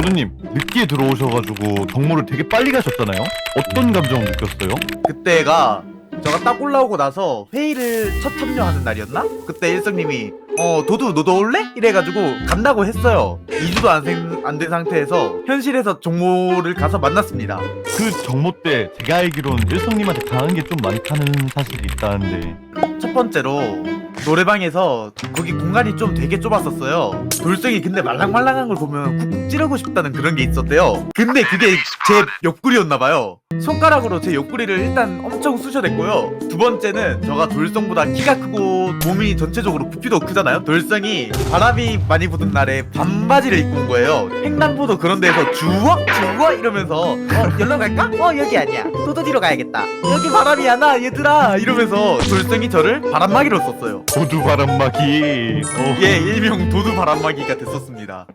도두님 늦게 들어오셔가지고 경모를 되게 빨리 가셨잖아요. 어떤 감정 느꼈어요? 그때가 제가 딱 올라오고 나서 회의를 첫 참여하는 날이었나? 그때 일성님이 어 도두 너도 올래? 이래가지고 간다고 했어요 2주도 안된 상태에서 현실에서 종모를 가서 만났습니다 그 정모 때 제가 알기로는 일성님한테 당한 게 좀 많다는 사실이 있다는데 첫 번째로 노래방에서 거기 공간이 좀 되게 좁았었어요. 돌덩이 근데 말랑말랑한 걸 보면 쿡쿡 찌르고 싶다는 그런 게 있었대요. 근데 그게 제 옆구리였나봐요. 손가락으로 제 옆구리를 일단 엄청 쑤셔댔고요 두 번째는 저가 돌성보다 키가 크고 몸이 전체적으로 부피도 크잖아요 돌성이 바람이 많이 부는 날에 반바지를 입고 온 거예요 횡단보도 그런 데서 주워? 주워? 이러면서 어 연락 갈까? 어 여기 아니야 도도디로 가야겠다 여기 바람이 안 와 얘들아 이러면서 돌성이 저를 바람막이로 썼어요 도두 바람막이. 어. 예 일명 도두 바람막이가 됐었습니다